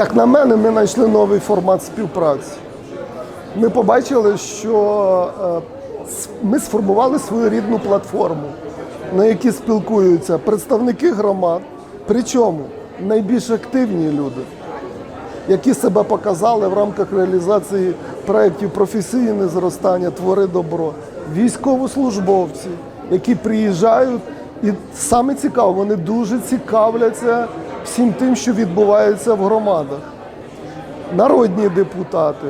Як на мене, ми знайшли новий формат співпраці. Ми побачили, що е, ми сформували свою рідну платформу, на якій спілкуються представники громад, причому найбільш активні люди, які себе показали в рамках реалізації проєктів професійне зростання, твори добро, військовослужбовці, які приїжджають, і саме цікаво, вони дуже цікавляться всім тим, що відбувається в громадах. Народні депутати,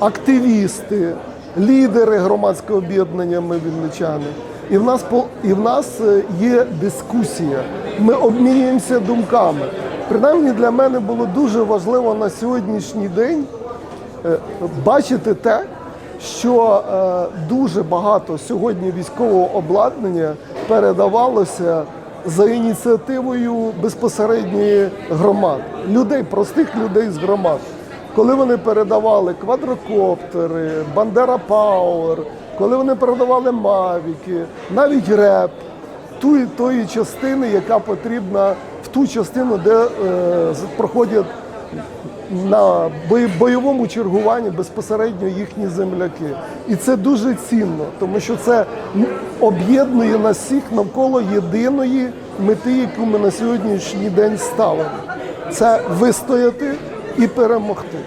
активісти, лідери громадського об'єднання ми вінничани. І в нас і в нас е, є дискусія. Ми обмінюємося думками. Принаймні для мене було дуже важливо на сьогоднішній день е, бачити те, що е, дуже багато сьогодні військового обладнання передавалося за ініціативою безпосередньої громад, людей, простих людей з громад. Коли вони передавали квадрокоптери, Бандера Пауер, коли вони передавали Мавіки, навіть реп, тої, тої частини, яка потрібна в ту частину, де е, проходять на бой- бойовому чергуванні безпосередньо їхні земляки. І це дуже цінно, тому що це об'єднує нас всіх навколо єдиної мети, яку ми на сьогоднішній день ставимо. Це вистояти і перемогти.